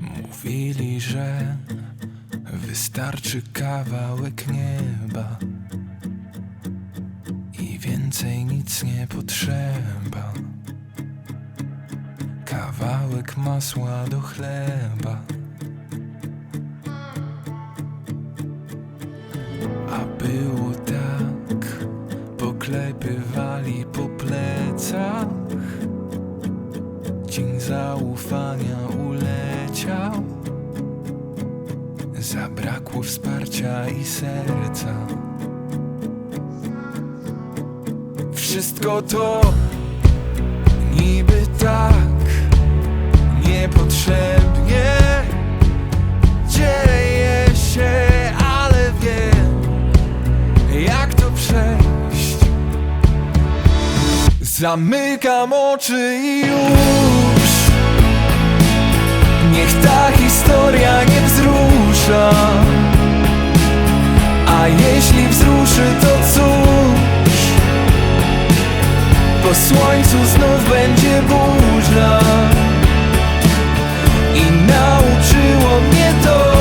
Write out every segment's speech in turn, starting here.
Mówili, że wystarczy kawałek nieba i więcej nic nie potrzeba. Kawałek masła do chleba. Poklepywali po plecach. Dzień zaufania uleciał. Zabrakło wsparcia i serca. Wszystko to niby tak niepotrzebnie dzieje się, ale wiem, jak to przejść. Zamykam oczy i już. Niech ta historia nie wzrusza. A jeśli wzruszy to cóż? Po słońcu znów będzie burza. I nauczyło mnie to.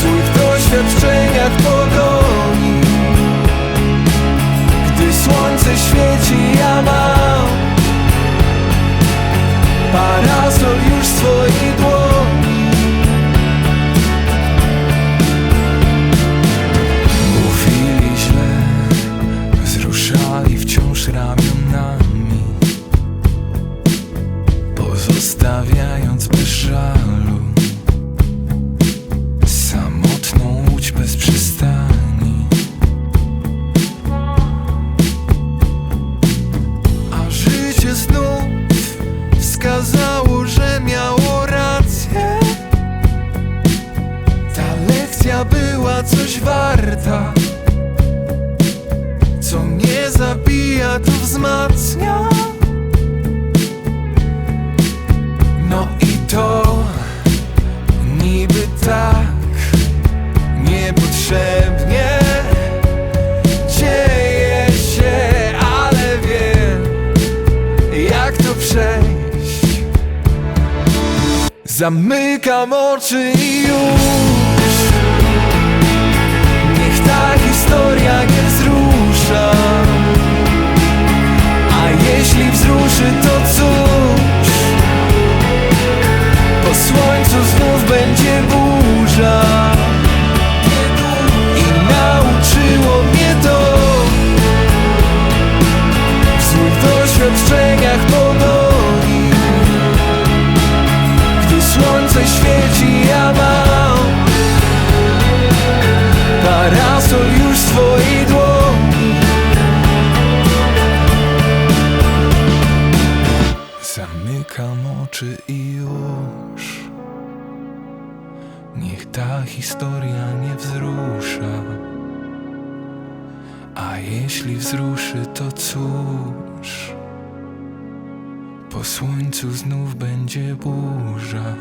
Złych doświadczeniach już swojej dłoni. Wzruszali wciąż ramionami Pozostawiając bez żalu coś warta. Co nie zabija, to wzmacnia. No i to niby tak niepotrzebnie dzieje się, ale wiem jak to przejść. Zamykam oczy i już ta historia nie wzrusza. A jeśli wzruszy to cóż? Po słońcu znów będzie burza. I nauczyło mnie to. W złych doświadczeniach pogoni Gdy słońce świeci, ja mam Zamykam oczy i już Niech ta historia nie wzrusza a jeśli wzruszy, to cóż? Po słońcu znów będzie burza.